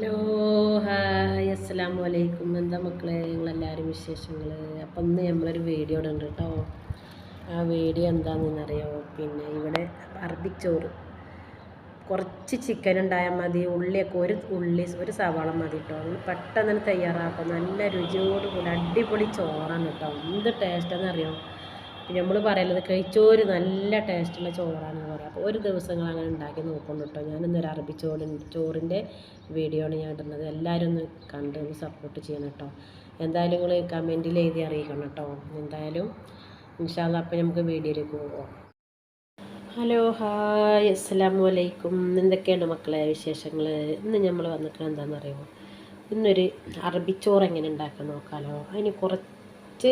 Hello hi അസ്സാം വലൈക്കും എന്താ മക്കളെ നിങ്ങളെല്ലാവരും വിശേഷങ്ങൾ അപ്പം ഇന്ന് നമ്മളൊരു വീഡിയോ ഉണ്ട് കേട്ടോ. ആ വീഡിയോ എന്താണെന്നറിയോ? പിന്നെ ഇവിടെ അറബിച്ചോറ്. കുറച്ച് ചിക്കൻ ഉണ്ടായാൽ മതി ഉള്ളിയൊക്കെ ഒരു ഉള്ളി ഒരു സവാള മതി കേട്ടോ നമ്മൾ പെട്ടെന്ന് തയ്യാറാക്കും. നല്ല രുചിയോട് കൂടി അടിപൊളി ചോറാണ് കേട്ടോ എന്ത് ടേസ്റ്റാണെന്ന് അറിയോ പിന്നെ നമ്മൾ പറയുന്നത് കഴിച്ചോര് നല്ല ടേസ്റ്റുള്ള ചോറാണ് പറയുക അപ്പോൾ ഒരു ദിവസങ്ങൾ അങ്ങനെ ഉണ്ടാക്കി നോക്കുന്നു കേട്ടോ ഞാനിന്നൊരു അറബി ചോറ് ചോറിന്റെ വീഡിയോ ആണ് ഞാൻ ഇടുന്നത്. എല്ലാവരും ഒന്ന് കണ്ട് ഒന്ന് സപ്പോർട്ട് ചെയ്യണം കേട്ടോ എന്തായാലും നിങ്ങൾ കമന്റിൽ എഴുതി അറിയിക്കണം കേട്ടോ എന്തായാലും ഇൻഷാല്ല അപ്പം നമുക്ക് വീഡിയോയിലേക്ക് പോകാം ഹലോ ഹായ് അസ്സലാമു അലൈക്കും. എന്തൊക്കെയാണ് മക്കളെ വിശേഷങ്ങൾ ഇന്ന് നമ്മൾ വന്നിട്ട് എന്താണെന്ന് അറിയുമോ ഇന്നൊരു അറബിച്ചോറ് എങ്ങനെ ഉണ്ടാക്കാൻ നോക്കാമല്ലോ അതിന് കുറച്ച്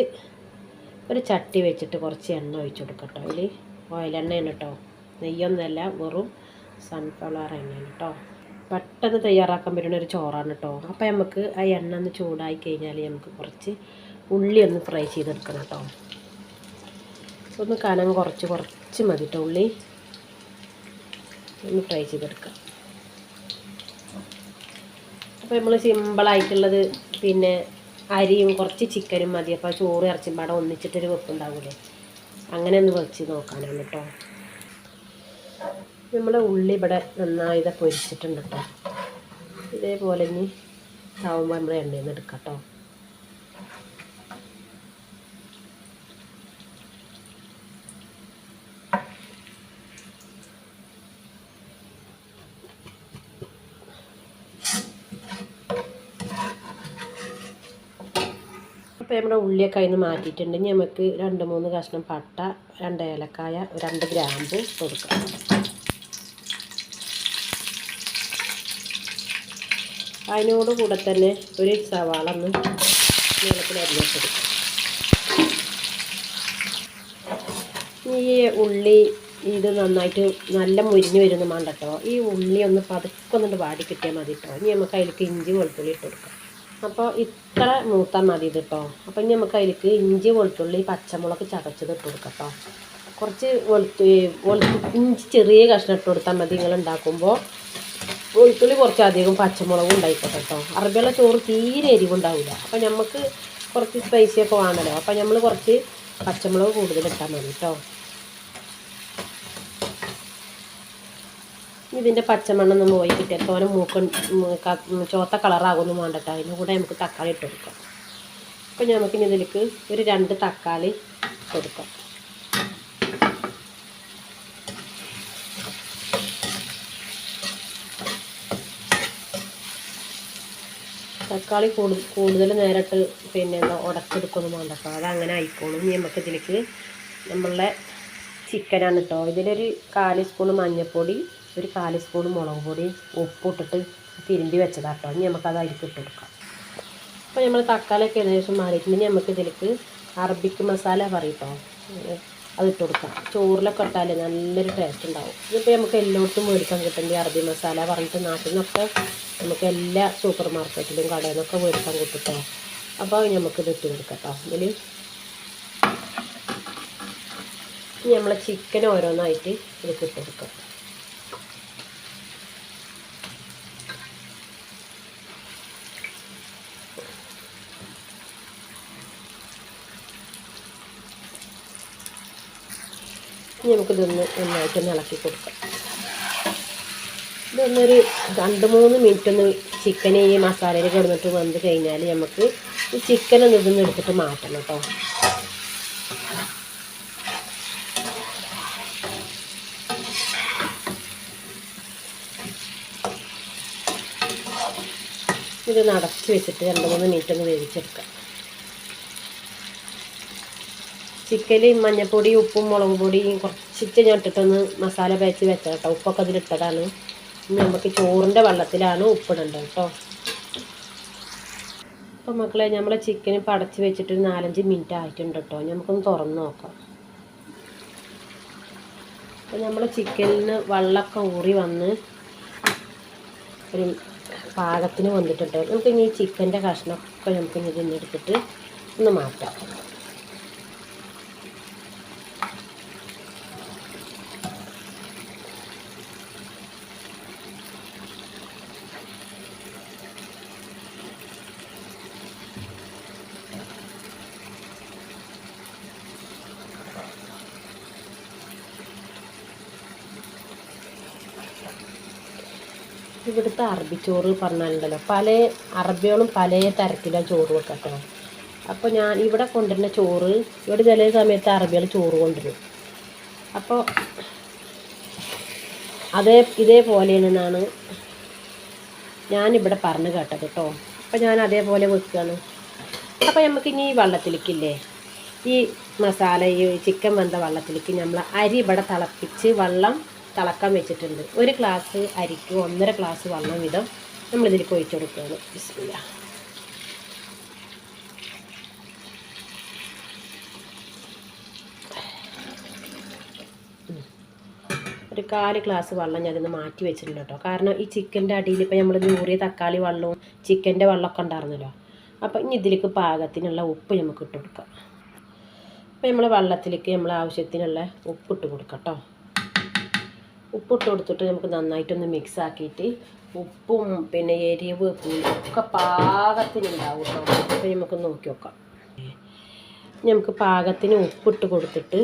ഒരു ചട്ടി വെച്ചിട്ട് കുറച്ച് എണ്ണ ഒഴിച്ചു കൊടുക്കട്ടോ. അതിൽ ഓയിലെണ്ണയാണ് കേട്ടോ നെയ്യൊന്നുമല്ല വെറും സൺഫ്ലവർ എണ്ണയാണ് കേട്ടോ പെട്ടെന്ന് തയ്യാറാക്കാൻ പറ്റുന്ന ഒരു ചോറാണ് കേട്ടോ അപ്പോൾ നമുക്ക് ആ എണ്ണ ഒന്ന് ചൂടായി കഴിഞ്ഞാൽ നമുക്ക് കുറച്ച് ഉള്ളി ഒന്ന് ഫ്രൈ ചെയ്തെടുക്കണം കേട്ടോ ഒന്ന് കനം കുറച്ച് കുറച്ച് മതി കേട്ടോ ഉള്ളി. ഒന്ന് ഫ്രൈ ചെയ്തെടുക്കാം. അപ്പോൾ നമ്മൾ സിമ്പിളായിട്ടുള്ളത് പിന്നെ അരിയും കുറച്ച് ചിക്കനും മതി. അപ്പോൾ ചോറ് ഇറച്ചും പാടെ ഒന്നിച്ചിട്ടൊരു വെപ്പുണ്ടാവില്ലേ അങ്ങനെ ഒന്ന് വെച്ച് നോക്കാനാണ് കേട്ടോ നമ്മുടെ ഉള്ളി ഇവിടെ നന്നായി ഇതൊക്കെ പൊരിച്ചിട്ടുണ്ട് കേട്ടോ ഇതേപോലെ ഇനി താവുമ്പോൾ നമ്മൾ എണ്ണയിൽ നിന്ന് എടുക്കാം കേട്ടോ അപ്പോൾ നമ്മുടെ ഉള്ളിയൊക്കെ അതിന് മാറ്റിയിട്ടുണ്ടെങ്കിൽ നമുക്ക് രണ്ട് മൂന്ന് കഷ്ണം പട്ട രണ്ട് ഏലക്കായ രണ്ട് ഗ്രാമ്പ് കൊടുക്കാം. അതിനോട് കൂടെ തന്നെ ഒരു സവാള ഒന്ന് നീളത്തിൽ അരിഞ്ഞെടുക്കാം ഈ ഉള്ളി ഇത് നന്നായിട്ട് നല്ല മുരിഞ്ഞ് വരുന്ന മണ്ടട്ടോ. ഈ ഉള്ളി ഒന്ന് പതുക്കൊന്നിട്ട് വാടി കിട്ടിയാൽ മതി കേട്ടോ ഇനി നമുക്ക് അതിലേക്ക് ഇഞ്ചി വെളുത്തുള്ളി ഇട്ട് കൊടുക്കാം. അപ്പോൾ ഇത്ര മൂത്താൽ മതി ഇത് കേട്ടോ അപ്പം ഇനി നമുക്ക് അതിലേക്ക് ഇഞ്ചി വെളുത്തുള്ളി പച്ചമുളക് ചതച്ചത് ഇട്ട് കൊടുക്കാം കേട്ടോ കുറച്ച് വെളുത്തു വെളുത്തു ഇഞ്ചി ചെറിയ കഷ്ണം ഇട്ട് കൊടുത്താൽ മതി നിങ്ങൾ ഉണ്ടാക്കുമ്പോൾ വെളുത്തുള്ളി കുറച്ച് അധികം പച്ചമുളകും ഉണ്ടായിക്കോട്ടെ കേട്ടോ അറബിയുള്ള ചോറ് തീരെ എരിവുണ്ടാവില്ല അപ്പം നമുക്ക് കുറച്ച് സ്പൈസിയൊക്കെ വേണമല്ലോ അപ്പം നമ്മൾ കുറച്ച് പച്ചമുളക് കൂടുതൽ ഇട്ടാൽ മതി കേട്ടോ ഇതിന്റെ പച്ചമണ്ണം ഒന്ന് പോയി കിട്ടിയാൽ തോനെ മൂക്ക ചോത്ത കളറാകുമെന്ന് വേണ്ടട്ടോ. അതിന്റെ കൂടെ നമുക്ക് തക്കാളി ഇട്ട് കൊടുക്കാം. അപ്പോൾ നമുക്കിനി ഇതിലേക്ക് ഒരു രണ്ട് തക്കാളി കൊടുക്കാം. തക്കാളി കൂടുതൽ കൂടുതൽ നേരിട്ട് പിന്നെ എന്താ ഉടച്ചെടുക്കൊന്നും വേണ്ട കേട്ടോ അതങ്ങനെ ആയിക്കോളും. ഇനി നമുക്ക് ഇതിലേക്ക് നമ്മളുടെ ചിക്കനാണ് കേട്ടോ ഇതിലൊരു കാൽ സ്പൂൺ മഞ്ഞൾപ്പൊടി ഒരു കാൽ സ്പൂൺ മുളക് പൊടി ഉപ്പിട്ടിട്ട് തിരുമ്പി വെച്ചതാട്ടോ. കേട്ടോ ഇനി നമുക്കത് അരിക്ക് ഇട്ട് കൊടുക്കാം. അപ്പോൾ നമ്മൾ തക്കാളിയൊക്കെ ഏകദേശം മാറിയിട്ടുണ്ട്. നമുക്ക് ഇതിലേക്ക് അറബിക്ക് മസാല പറയട്ടോ. അത് ഇട്ട് കൊടുക്കാം. ചോറിലൊക്കെ ഇട്ടാൽ നല്ലൊരു ടേസ്റ്റ് ഉണ്ടാവും. ഇതിപ്പോൾ നമുക്ക് എല്ലായിടത്തും മേടിക്കാൻ കിട്ടുന്നത് അറബി മസാല പറഞ്ഞിട്ട് നാട്ടിൽ നിന്നൊക്കെ നമുക്ക് എല്ലാ സൂപ്പർ മാർക്കറ്റിലും കടയിൽ നിന്നൊക്കെ മേടിക്കാൻ കിട്ടും അപ്പോൾ നമുക്കിത് ഇട്ട് കൊടുക്കാം കേട്ടോ ഇതിൽ ഇനി നമ്മളെ ചിക്കൻ ഓരോന്നായിട്ട് ഇത് ഇട്ട് കൊടുക്കാം. ഇനി നമുക്കിതൊന്ന് നന്നായിട്ട് ഇളക്കി കൊടുക്കാം. ഇതൊന്നൊരു രണ്ട് മൂന്ന് മിനിറ്റ് ഒന്ന് ചിക്കനെ ഈ മസാലയിൽ കിടന്നിട്ട് വന്ന് കഴിഞ്ഞാൽ നമുക്ക് ഈ ചിക്കൻ ഒന്ന് ഇതൊന്ന് എടുത്തിട്ട് മാറ്റണം കേട്ടോ ഇത് നടച്ച് വെച്ചിട്ട് രണ്ട് മൂന്ന് മിനിറ്റ് ഒന്ന് വേവിച്ചെടുക്കാം. ചിക്കനിൽ മഞ്ഞൾപ്പൊടി ഉപ്പും മുളക് പൊടിയും കുറച്ചിട്ട് ഞാൻ ഇട്ടിട്ടൊന്ന് മസാല പേച്ച് വെച്ചത് കേട്ടോ ഉപ്പൊക്കെ അതിലിട്ടതാണ് ഇനി നമുക്ക് ചോറിന്റെ വെള്ളത്തിലാണ് ഉപ്പിടേണ്ടത് കേട്ടോ അപ്പോൾ മക്കളെ നമ്മളെ ചിക്കന് പടച്ച് വെച്ചിട്ട് ഒരു നാലഞ്ച് മിനിറ്റ് ആയിട്ടുണ്ട് കേട്ടോ നമുക്കൊന്ന് തുറന്ന് നോക്കാം. അപ്പോൾ നമ്മൾ ചിക്കനിൽ നിന്ന് വെള്ളമൊക്കെ ഊറി വന്ന് ഒരു പാകത്തിന് വന്നിട്ടുണ്ട്. നമുക്ക് ഇനി ഈ ചിക്കന്റെ കഷ്ണമൊക്കെ നമുക്ക് ഇനി ഇതിന് എടുത്തിട്ട് ഒന്ന് മാറ്റാം. ഇവിടുത്തെ അറബി ചോറ് പറഞ്ഞാലുണ്ടല്ലോ. പല അറബികളും പല തരത്തിലാണ് ചോറ് വെക്കട്ടോ അപ്പോൾ ഞാൻ ഇവിടെ കൊണ്ടുവരുന്ന ചോറ് ഇവിടെ ചില സമയത്ത് അറബികൾ ചോറ് കൊണ്ടുവരും. അപ്പോൾ അതേ ഇതേപോലെയാണെന്നാണ് ഞാനിവിടെ പറഞ്ഞു കേട്ടത് കേട്ടോ. അപ്പോൾ ഞാൻ അതേപോലെ വെക്കുകയാണ് അപ്പോൾ നമുക്ക് ഇനി ഈ വെള്ളത്തിലേക്കില്ലേ? ഈ മസാല ഈ ചിക്കൻ വെന്ത വെള്ളത്തിലേക്ക് നമ്മൾ അരി ഇവിടെ തിളപ്പിച്ച് വെള്ളം തിളക്കാൻ വെച്ചിട്ടുണ്ട്. ഒരു ഗ്ലാസ് അരിക്ക് ഒന്നര ഗ്ലാസ് വെള്ളം വീതം നമ്മളിതിലേക്ക് ഒഴിച്ചു കൊടുക്കുകയാണ്. ബിസ്മില്ല. ഒരു കാൽ ഗ്ലാസ് വെള്ളം ഞാനിന്ന് മാറ്റി വെച്ചിട്ടുണ്ട് കേട്ടോ. കാരണം ഈ ചിക്കന്റെ അടിയിൽ ഇപ്പോൾ നമ്മൾ നൂറിയ തക്കാളി വെള്ളവും ചിക്കന്റെ വെള്ളമൊക്കെ ഉണ്ടായിരുന്നല്ലോ. അപ്പോൾ ഇനി ഇതിലേക്ക് പാകത്തിനുള്ള ഉപ്പ് നമുക്ക് ഇട്ട് കൊടുക്കാം. അപ്പോൾ നമ്മൾ വെള്ളത്തിലേക്ക് നമ്മൾ ആവശ്യത്തിനുള്ള ഉപ്പിട്ട് കൊടുക്കാം കേട്ടോ. ഉപ്പിട്ട് കൊടുത്തിട്ട് നമുക്ക് നന്നായിട്ടൊന്ന് മിക്സ് ആക്കിയിട്ട് ഉപ്പും പിന്നെ എരിവ് ഒക്കെ പാകത്തിനുണ്ടാവും കേട്ടോ അപ്പോൾ നമുക്ക് നോക്കി നോക്കാം. നമുക്ക് പാകത്തിന് ഉപ്പിട്ട് കൊടുത്തിട്ട്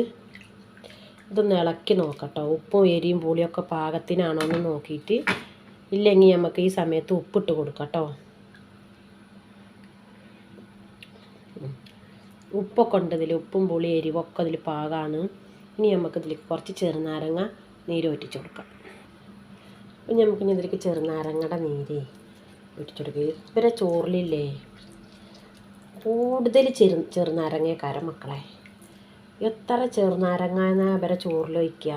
ഇതൊന്ന് ഇളക്കി നോക്കട്ടോ ഉപ്പും എരിയും പുളിയൊക്കെ പാകത്തിനാണോ എന്ന് നോക്കിയിട്ട് ഇല്ലെങ്കിൽ നമുക്ക് ഈ സമയത്ത് ഉപ്പിട്ട് കൊടുക്കട്ടോ കേട്ടോ ഉപ്പൊക്കെ ഉണ്ട് ഇതിൽ ഉപ്പും പുളി എരിവൊക്കെ ഇതിൽ പാകമാണ് ഇനി നമുക്കിതിൽ കുറച്ച് ചെറുനാരങ്ങ നീര് ഒറ്റിച്ച് കൊടുക്കാം. അപ്പം നമുക്കിനി ഇതിലേക്ക് ചെറുനാരങ്ങയുടെ നീര് ഒറ്റിച്ച് കൊടുക്കുക ഇവരെ ചോറിലില്ലേ? കൂടുതൽ ചെറു ചെറുനാരങ്ങക്കാരം മക്കളെ. എത്ര ചെറുനാരങ്ങ എന്നാ ചോറിൽ വയ്ക്കുക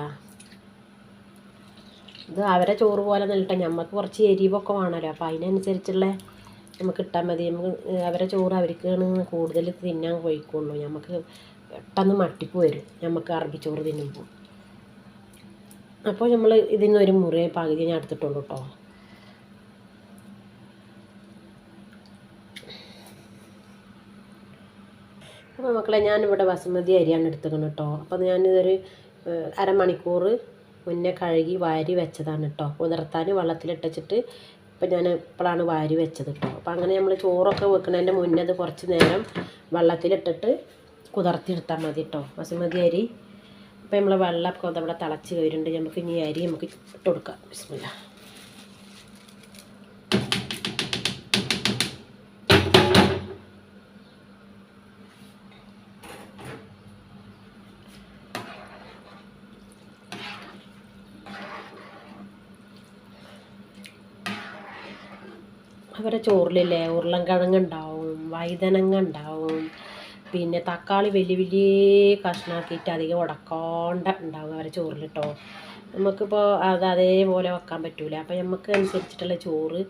ഇത് അവരെ ചോറ് പോലെ നിന്നിട്ട് നമുക്ക് കുറച്ച് എരിവൊക്കെ വേണമല്ലോ. അപ്പോൾ അതിനനുസരിച്ചുള്ള നമുക്ക് ഇട്ടാൽ മതി. നമുക്ക് അവരെ ചോറ് അവർക്കാണ് കൂടുതൽ തിന്നാൻ കഴിക്കുള്ളൂ. നമുക്ക് പെട്ടെന്ന് മട്ടിപ്പ് വരും. നമുക്ക് അറബിച്ചോറ് തിന്നുമ്പോൾ. അപ്പോൾ നമ്മൾ ഇതിന് ഒരു മുറിയെ പകുതി ഞാൻ എടുത്തിട്ടുള്ളൂ കേട്ടോ അപ്പോൾ മക്കളെ ഞാനിവിടെ ബസുമതി അരിയാണ് എടുത്തേക്കുന്നത് കേട്ടോ അപ്പോൾ ഞാനിതൊരു അരമണിക്കൂർ മുന്നേ കഴുകി വാരി വെച്ചതാണ് കേട്ടോ കുതിർത്താൻ വെള്ളത്തിലിട്ടച്ചിട്ട് ഇപ്പം ഞാൻ ഇപ്പോഴാണ് വാരി വെച്ചത് കേട്ടോ അപ്പോൾ അങ്ങനെ നമ്മൾ ചോറൊക്കെ വെക്കുന്നതിന്റെ മുന്നേ അത് കുറച്ച് നേരം വെള്ളത്തിലിട്ടിട്ട് കുതിർത്തിയെടുത്താൽ മതി കേട്ടോ ബസുമതി അരി. അപ്പോൾ നമ്മൾ വെള്ളമൊക്കെ അവിടെ തിളച്ച് വരുന്നുണ്ട് നമുക്ക് ഇനി അരി നമുക്ക് ഇട്ട് കൊടുക്കാം. ബിസ്മില്ല. അവരെ ചോറിലില്ലേ? ഉരുളൻകിഴങ്ങ് ഉണ്ടാവും വൈതനങ്ങ ഉണ്ടാവും പിന്നെ തക്കാളി വലിയ വലിയ കഷ്ണാക്കിയിട്ട് അധികം ഉടക്കാണ്ട ഉണ്ടാവുക അവരെ ചോറിലിട്ടോ. നമുക്കിപ്പോൾ അത് അതേപോലെ വെക്കാൻ പറ്റൂല. അപ്പോൾ നമുക്ക് അനുസരിച്ചിട്ടുള്ള ചോറ്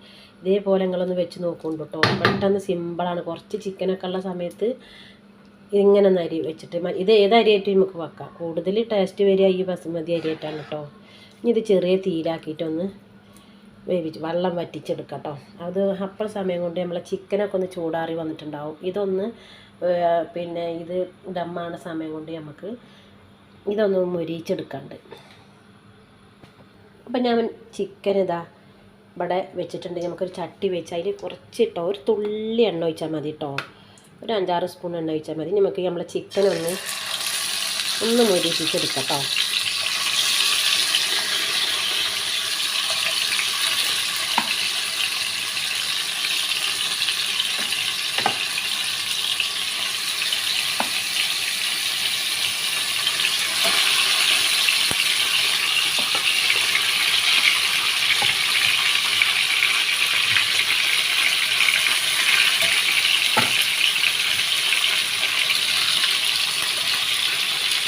ഇതേപോലെ നിങ്ങളൊന്ന് വെച്ച് നോക്കുന്നുണ്ട് കേട്ടോ പെട്ടെന്ന് സിമ്പിളാണ് കുറച്ച് ചിക്കനൊക്കെ ഉള്ള സമയത്ത് ഇങ്ങനെ അരി വെച്ചിട്ട് ഇത് ഏത് അരിയായിട്ട് നമുക്ക് വെക്കാം? കൂടുതൽ ടേസ്റ്റ് വരിക ഈ ബസുമതി അരിയായിട്ടാണ് കേട്ടോ ഇനി ഇത് ചെറിയ തീയിലാക്കിയിട്ടൊന്ന് വേവിച്ച് വെള്ളം വറ്റിച്ചെടുക്കാം കേട്ടോ അത് അപ്പോൾ സമയം കൊണ്ട് നമ്മളെ ചിക്കനൊക്കെ ഒന്ന് ചൂടാറി വന്നിട്ടുണ്ടാവും. ഇതൊന്ന് പിന്നെ ഇത് ദമ്മാണ് സമയം കൊണ്ട് നമുക്ക് ഇതൊന്ന് മുരിച്ചെടുക്കാണ്ട് അപ്പം ഞാൻ ചിക്കൻ ഇതാ ഇവിടെ വെച്ചിട്ടുണ്ട്. നമുക്കൊരു ചട്ടി വെച്ച് അതിൽ കുറച്ച് ഇട്ടോ ഒരു തുള്ളി എണ്ണ ഒഴിച്ചാൽ മതി കേട്ടോ ഒരു അഞ്ചാറ് സ്പൂൺ എണ്ണ ഒഴിച്ചാൽ മതി. നമുക്ക് നമ്മളെ ചിക്കൻ ഒന്ന് ഒന്ന് മുരിപ്പിച്ചെടുക്കാം കേട്ടോ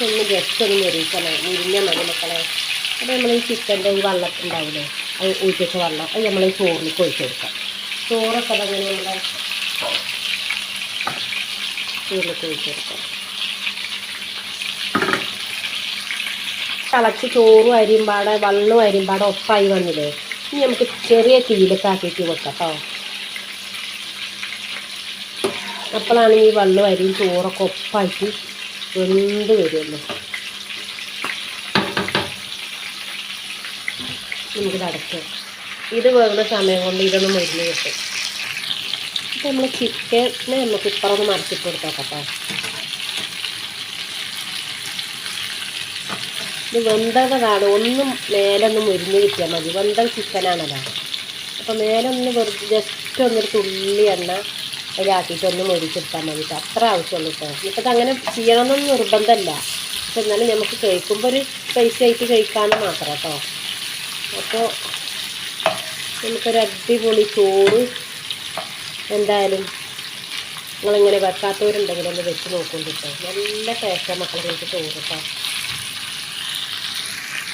ഒന്ന് ജസ്റ്റ് ഒന്ന് മുരിക്കണം മതി മക്കളെ. അപ്പോൾ നമ്മൾ ഈ ചിക്കന്റെ ഈ വെള്ളത്തുണ്ടാവില്ലേ അത് ഊറ്റിച്ച വെള്ളം അത് നമ്മൾ ഈ ചോറിൽ ഒഴിച്ച് കൊടുക്കാം. ചോറൊക്കെ അതങ്ങനെ നമ്മുടെ ചോറിലേക്ക് ഒഴിച്ച് കൊടുക്കാം. തിളച്ച് ചോറും അരിമ്പാടെ വെള്ളവും അരിമ്പാടെ ഒപ്പായി വന്നില്ലേ? ഇനി നമുക്ക് ചെറിയ തീയിലൊക്കെ വെക്കാം കേട്ടോ അപ്പോഴാണ് ഈ വള്ളവും അരിയും ചോറൊക്കെ ഒപ്പായിട്ട് വെന്ത് വരുമല്ലോ. നമുക്കിത് അടയ്ക്കാം. ഇത് വേണ്ട സമയം കൊണ്ട് ഇതൊന്ന് മരുന്ന് കിട്ടും. അപ്പം നമ്മൾ ചിക്കനെ നമുക്ക് ഇപ്പറൊന്ന് മറിച്ചിട്ട് കൊടുക്കാം കേട്ടോ. ഇത് വെന്തതാണ് ഒന്നും മേലൊന്നും മുരിഞ്ഞ് കിട്ടിയാൽ മതി. വെന്ത ചിക്കനാണല്ലോ അപ്പോൾ മേലൊന്ന് വെറുതെ ജസ്റ്റ് ഒന്നൊരു തുള്ളി എണ്ണ അതിലാക്കിയിട്ട് ഒന്ന് മൊരിച്ചെടുത്താൽ മതി. അത്ര ആവശ്യമുള്ളൂ കേട്ടോ. ഇപ്പം അതങ്ങനെ ചെയ്യണമെന്നൊന്നും നിർബന്ധമല്ല. പക്ഷെ എന്നാലും നമുക്ക് കഴിക്കുമ്പോൾ ഒരു പൈസ ആയിട്ട് കഴിക്കാൻ മാത്രം കേട്ടോ. അപ്പോൾ നമുക്കൊരു അടിപൊളി ചോറ് എന്തായാലും നിങ്ങളിങ്ങനെ വെക്കാത്തവരുണ്ടെങ്കിൽ ഒന്ന് വെച്ച് നോക്കുന്നുണ്ട് കേട്ടോ. നല്ല മക്കളെ കഴിച്ച് ചോറ് കേട്ടോ.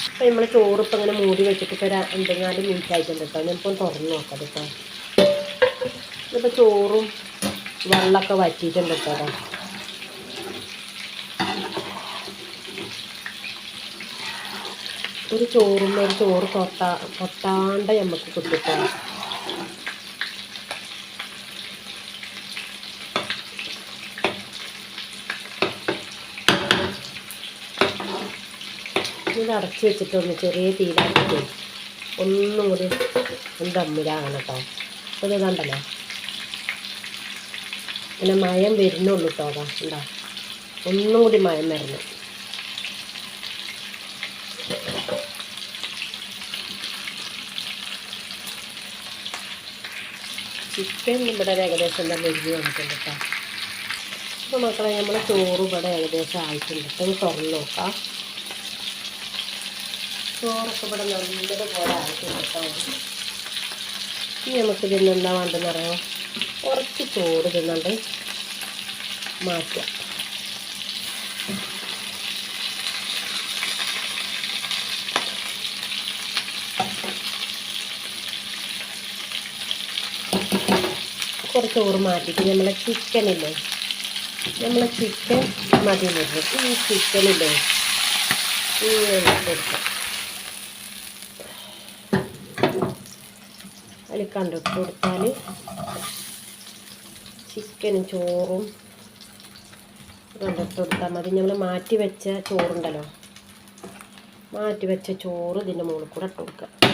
അപ്പം നമ്മൾ ചോറ് ഇപ്പം ഇങ്ങനെ മൂടി വെച്ചിട്ട് ഇപ്പോൾ എന്തെങ്കിലും മിനിറ്റ് ആയിട്ടുണ്ട് കേട്ടോ. ഞാനിപ്പോൾ തുറന്ന് നോക്കാം കേട്ടോ. ഇപ്പം ചോറും വെള്ളമൊക്കെ വറ്റിയിട്ടുണ്ട് കേട്ടോ ഒരു ചോറും ഒരു ചോറ് തൊട്ടാ തൊട്ടാണ്ട് നമുക്ക് കിട്ടിട്ടോ ഇത് അടച്ചു വെച്ചിട്ടൊന്ന് ചെറിയ തീരാക്കി ഒന്നും കൂടി ഒന്ന് ദമ്മിലാകണം കേട്ടോ. അപ്പോൾ ഇത് കണ്ടല്ലോ? പിന്നെ മയം വരുന്നുള്ളൂ കേട്ടോ അതാ എന്താ ഒന്നും കൂടി മയം വരണം. ചിക്കൻ ഇവിടെ ഏകദേശം എന്താ വരുന്നു വന്നിട്ടുണ്ട് കേട്ടോ അപ്പോൾ മക്കളെ നമ്മൾ ചോറ് ഇവിടെ ഏകദേശം ആയിട്ടുണ്ട്. ഒന്ന് തുറന്ന് നോക്കാം. ചോറൊക്കെ ഇവിടെ നല്ലതുപോലെ ആയിട്ടുണ്ട് കേട്ടോ ഇനി നമുക്ക് ഇതിന് എന്താ വേണ്ടെന്ന് അറിയാമോ കുറച്ച് ചോറ് തിന്നുണ്ട് മാറ്റാം കുറച്ച് ചോറ് മാറ്റിയിട്ട് നമ്മളെ ചിക്കനില്ലേ? നമ്മളെ ചിക്കൻ മതി വരുന്നത് ഈ ചിക്കനില്ലേ? ഇങ്ങനെ കൊടുക്കാം. അതിൽ കണ്ടിട്ട് കൊടുത്താൽ ചിക്കനും ചോറും കണ്ടിട്ട് കൊടുത്താൽ മതി. നമ്മൾ മാറ്റി വെച്ച ചോറുണ്ടല്ലോ. മാറ്റി വെച്ച ചോറ് ഇതിന്റെ മുകളിൽ കൂടെ ഇട്ട് കൊടുക്കുക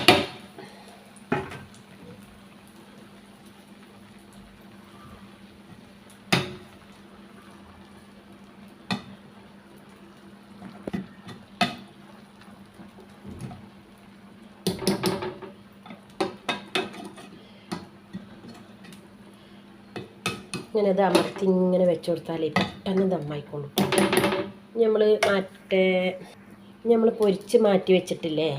ഇങ്ങനെ ഇത് അമർത്തി ഇങ്ങനെ വെച്ച് കൊടുത്താലേ പെട്ടെന്ന് ദമ്മായിക്കോളും നമ്മൾ മറ്റേ നമ്മൾ പൊരിച്ച് മാറ്റി വെച്ചിട്ടില്ലേ?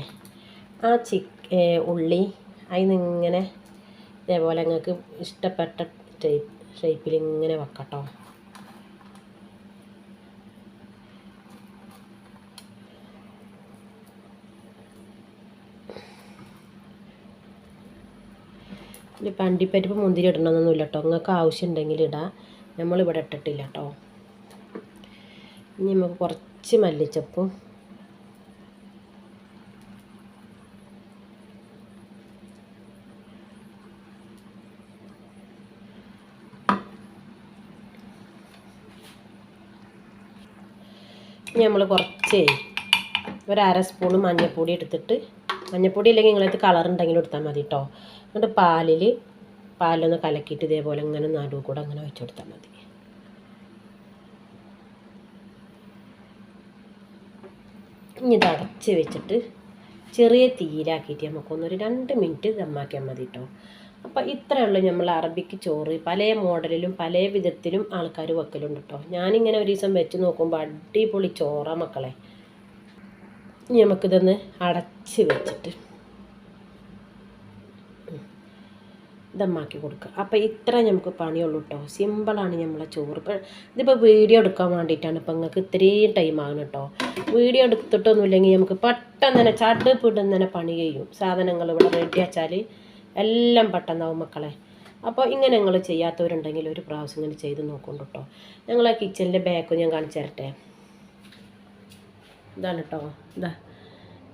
ആ ചിക്ക് ഉള്ളി അതിന് ഇങ്ങനെ ഇതേപോലെ നിങ്ങൾക്ക് ഇഷ്ടപ്പെട്ട ടൈപ്പ് ഷേപ്പിൽ ഇങ്ങനെ വെക്കട്ടോ. ഇനി അണ്ടിപ്പരിപ്പ് മുന്തിരി ഇടണമെന്നൊന്നുമില്ല കേട്ടോ നിങ്ങൾക്ക് ആവശ്യമുണ്ടെങ്കിൽ ഇടാം. നമ്മളിവിടെ ഇട്ടിട്ടില്ല കേട്ടോ ഇനി നമുക്ക് കുറച്ച് മല്ലിച്ചപ്പും. നമ്മൾ കുറച്ച് ഒരു അര സ്പൂണ് മഞ്ഞൾപ്പൊടി എടുത്തിട്ട് മഞ്ഞൾപ്പൊടി അല്ലെങ്കിൽ നിങ്ങളത് കളർ ഉണ്ടെങ്കിലും എടുത്താൽ മതി കേട്ടോ എന്നിട്ട് പാലിൽ പാലൊന്ന് കലക്കിയിട്ട് ഇതേപോലെ ഇങ്ങനെ നടുവ് കൂടെ അങ്ങനെ വെച്ച് കൊടുത്താൽ മതി. ഇനി ഇത് വെച്ചിട്ട് ചെറിയ തീരാക്കിയിട്ട് നമുക്കൊന്നൊരു രണ്ട് മിനിറ്റ് ദമ്മാക്കിയാൽ മതി കേട്ടോ അപ്പോൾ ഇത്രയേ ഉള്ളൂ നമ്മൾ അറബിക്ക് ചോറ്. പല മോഡലിലും പല വിധത്തിലും ആൾക്കാർ വെക്കലുണ്ട് കേട്ടോ ഞാനിങ്ങനെ ഒരു ദിവസം വെച്ച് നോക്കുമ്പോൾ അടിപൊളി ചോറ മക്കളെ. ഇനി നമുക്കിതൊന്ന് അടച്ച് വെച്ചിട്ട് ദമ്മാക്കി കൊടുക്കുക. അപ്പോൾ ഇത്ര നമുക്ക് പണിയുള്ളൂ കേട്ടോ സിമ്പിളാണ് നമ്മളെ ചോറ്. ഇപ്പം ഇതിപ്പോൾ വീഡിയോ എടുക്കാൻ വേണ്ടിയിട്ടാണ് ഇപ്പം നിങ്ങൾക്ക് ഇത്രയും ടൈം ആകുന്നു കേട്ടോ വീഡിയോ എടുത്തിട്ടൊന്നുമില്ലെങ്കിൽ നമുക്ക് പെട്ടെന്ന് തന്നെ ചടുപ്പിടുന്ന തന്നെ പണി ചെയ്യും. സാധനങ്ങൾ ഇവിടെ റെഡി വെച്ചാൽ എല്ലാം പെട്ടെന്നാവും മക്കളെ. അപ്പോൾ ഇങ്ങനെ നിങ്ങൾ ചെയ്യാത്തവരുണ്ടെങ്കിൽ ഒരു പ്രാവശ്യം ഇങ്ങനെ ചെയ്ത് നോക്കുന്നുണ്ട് കേട്ടോ ഞങ്ങളെ കിച്ചണിന്റെ ബാക്ക് ഞാൻ കാണിച്ചു തരട്ടെ. ഇതാണ് കേട്ടോ ഇതാ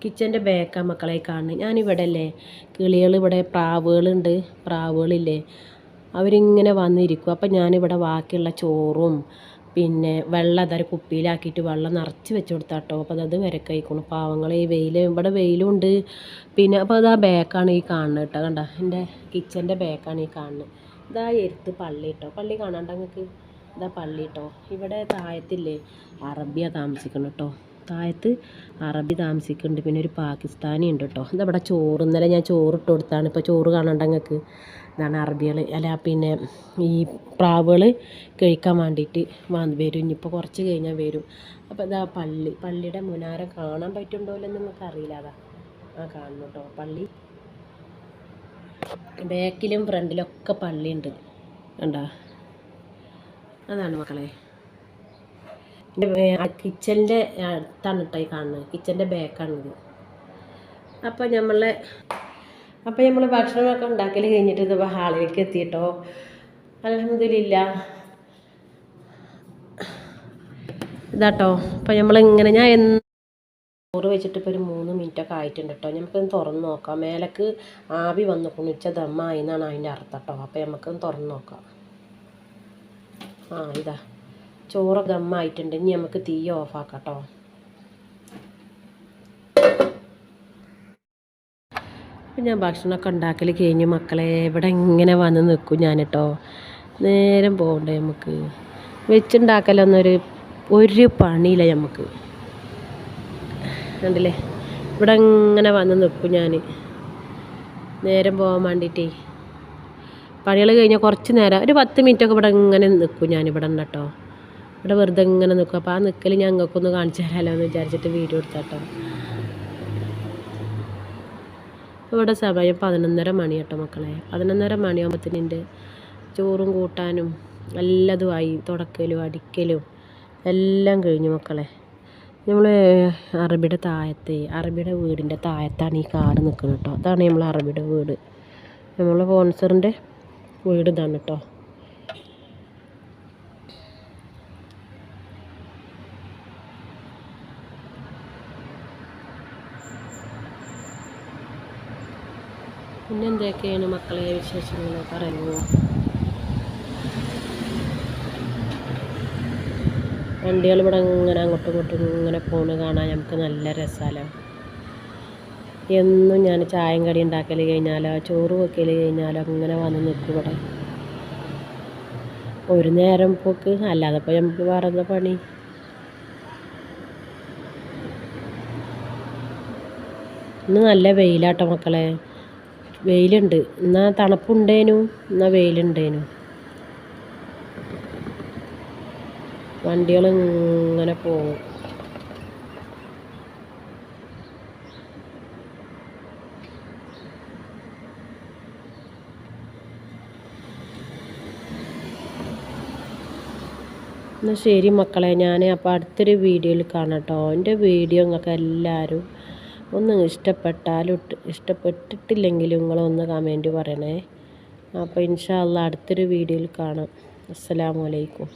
കിച്ചന്റെ ബാക്കാ മക്കളെ കാണുന്നത് ഞാനിവിടെ അല്ലേ കിളികൾ ഇവിടെ പ്രാവുകളുണ്ട് പ്രാവുകളില്ലേ. അവരിങ്ങനെ വന്നിരിക്കും. അപ്പം ഞാനിവിടെ ബാക്കിയുള്ള ചോറും പിന്നെ വെള്ളം അതൊരു കുപ്പിയിലാക്കിയിട്ട് വെള്ളം നിറച്ച് വെച്ച് കൊടുത്താട്ടോ അപ്പോൾ അത് വരെ കഴിക്കണം. പാവങ്ങൾ ഈ വെയിൽ ഇവിടെ വെയിലുണ്ട് പിന്നെ അപ്പോൾ അത് ബാക്കാണ് ഈ കാണുന്നത് കേട്ടോ കണ്ട എന്റെ കിച്ചന്റെ ബാക്കാണ് ഈ കാണുന്നത് ഇതാ എരുത്ത് പള്ളി കേട്ടോ പള്ളി കാണാണ്ട ഇതാ പള്ളി കേട്ടോ ഇവിടെ താഴത്തില്ലേ അറബിയാണ് താമസിക്കണം കേട്ടോ താഴത്ത് അറബി താമസിക്കുന്നുണ്ട്. പിന്നെ ഒരു പാകിസ്ഥാനി ഉണ്ട് കേട്ടോ ഇതവിടെ ചോറ് ഇന്നലെ ഞാൻ ചോറ് ഇട്ട് കൊടുത്താണ്. ഇപ്പോൾ ചോറ് കാണണ്ട അങ്ങക്ക് ഇതാണ് അറബികൾ. അല്ല പിന്നെ ഈ പ്രാവുകൾ കഴിക്കാൻ വേണ്ടിയിട്ട് വരും. ഇനിയിപ്പോൾ കുറച്ച് കഴിഞ്ഞാൽ വരും. അപ്പോൾ ഇതാ പള്ളി. പള്ളിയുടെ മുനാരം കാണാൻ പറ്റുന്നുണ്ടോ എന്ന് നിങ്ങൾക്ക് അറിയില്ല. അതാ. ആ കാണുന്നു കേട്ടോ പള്ളി. ബാക്കിലും ഫ്രണ്ടിലൊക്കെ പള്ളിയുണ്ട്. കണ്ടോ? അതാണ് മക്കളെ. കിച്ചന്റെ അടുത്താണ് കേട്ടോ ഈ കാണുന്നത്. കിച്ചന്റെ ബാക്കാണിത് അപ്പോൾ നമ്മളെ അപ്പോൾ നമ്മൾ ഭക്ഷണമൊക്കെ ഉണ്ടാക്കൽ കഴിഞ്ഞിട്ട് ഇത് ഹാളിലേക്ക് എത്തിയിട്ടോ. അലഹമില്ല ഇതാട്ടോ. അപ്പോൾ നമ്മളിങ്ങനെ ഞാൻ എന്ന് ചോറ് വെച്ചിട്ട് ഇപ്പോൾ ഒരു മൂന്ന് മിനിറ്റൊക്കെ ആയിട്ടുണ്ട് കേട്ടോ നമുക്കൊന്ന് തുറന്ന് നോക്കാം. മേലക്ക് ആവി വന്ന് കുണിച്ച ദമ്മായി എന്നാണ് അതിന്റെ അർത്ഥം കേട്ടോ അപ്പോൾ നമുക്കൊന്ന് തുറന്ന് നോക്കാം. ആ ഇതാ. ചോറ് ദമ്മായിട്ടുണ്ട് ഇനി നമുക്ക് തീ ഓഫാക്കാം കേട്ടോ ഞാൻ ഭക്ഷണമൊക്കെ ഉണ്ടാക്കൽ കഴിഞ്ഞ് മക്കളെ ഇവിടെ ഇങ്ങനെ വന്ന് നിൽക്കും ഞാൻ കേട്ടോ നേരം പോകണ്ടേ നമുക്ക്? വെച്ചുണ്ടാക്കലൊന്നൊരു ഒരു പണിയില്ല നമുക്ക് കണ്ടില്ലേ? ഇവിടെ ഇങ്ങനെ വന്ന് നിൽക്കും ഞാൻ നേരം പോകാൻ വേണ്ടിയിട്ടേ. പണികൾ കഴിഞ്ഞാൽ കുറച്ച് നേരം ഒരു പത്ത് മിനിറ്റൊക്കെ ഇവിടെ ഇങ്ങനെ നിൽക്കും ഞാൻ ഇവിടെ ഉണ്ട് കേട്ടോ ഇവിടെ വെറുതെ ഇങ്ങനെ നിൽക്കും. അപ്പോൾ ആ നിൽക്കൽ ഞങ്ങൾക്കൊന്ന് കാണിച്ചു തരാമല്ലോ എന്ന് വിചാരിച്ചിട്ട് വീഡിയോ എടുത്താട്ടോ. ഇവിടെ സമയം പതിനൊന്നര മണി കേട്ടോ മക്കളെ. പതിനൊന്നര മണിയാകുമ്പോഴത്തേന് എന്റെ ചോറും കൂട്ടാനും എല്ലാതുമായി തുടക്കലും അടിക്കലും എല്ലാം കഴിഞ്ഞു മക്കളെ. നമ്മൾ അറബിയുടെ താഴത്തെ അറബിയുടെ വീടിന്റെ താഴത്താണ് ഈ കാട് നിൽക്കുന്നത് കേട്ടോ അതാണ് നമ്മൾ അറബിയുടെ വീട്. നമ്മളെ സ്പോൺസറിന്റെ വീട് ഇതാണ് കേട്ടോ പിന്നെ എന്തൊക്കെയാണ് മക്കളെ വിശേഷങ്ങൾ പറയുന്നത്? വണ്ടികൾ ഇവിടെ ഇങ്ങനെ അങ്ങോട്ടും ഇങ്ങോട്ടും ഇങ്ങനെ പോണ് കാണാൻ നമുക്ക് നല്ല രസമല്ലോ എന്നും ഞാൻ ചായം കടി ഉണ്ടാക്കൽ കഴിഞ്ഞാലോ ചോറ് വെക്കൽ കഴിഞ്ഞാലോ അങ്ങനെ വന്ന് നിൽക്കും ഇവിടെ. ഒരു നേരം പോക്ക് അല്ലാതെ ഇപ്പോൾ നമുക്ക് വേറെ പണി? ഇന്ന് നല്ല വെയിലാട്ടോ മക്കളെ. വെയിലുണ്ട്. എന്നാൽ തണുപ്പുണ്ടേനു? എന്നാൽ വെയിലുണ്ടേനു? വണ്ടികൾ ഇങ്ങനെ പോകും എന്നാൽ ശരി മക്കളെ ഞാൻ അപ്പോൾ അടുത്തൊരു വീഡിയോയിൽ കാണാം കേട്ടോ എന്റെ വീഡിയോ നിങ്ങൾക്ക് എല്ലാവരും ഒന്ന് ഇഷ്ടപ്പെട്ടാലും ഇഷ്ടപ്പെട്ടിട്ടില്ലെങ്കിലും നിങ്ങളൊന്ന് കമന്റ് പറയണേ. അപ്പോൾ ഇൻഷാല്ല അടുത്തൊരു വീഡിയോയിൽ കാണാം. അസ്സലാമു അലൈക്കും.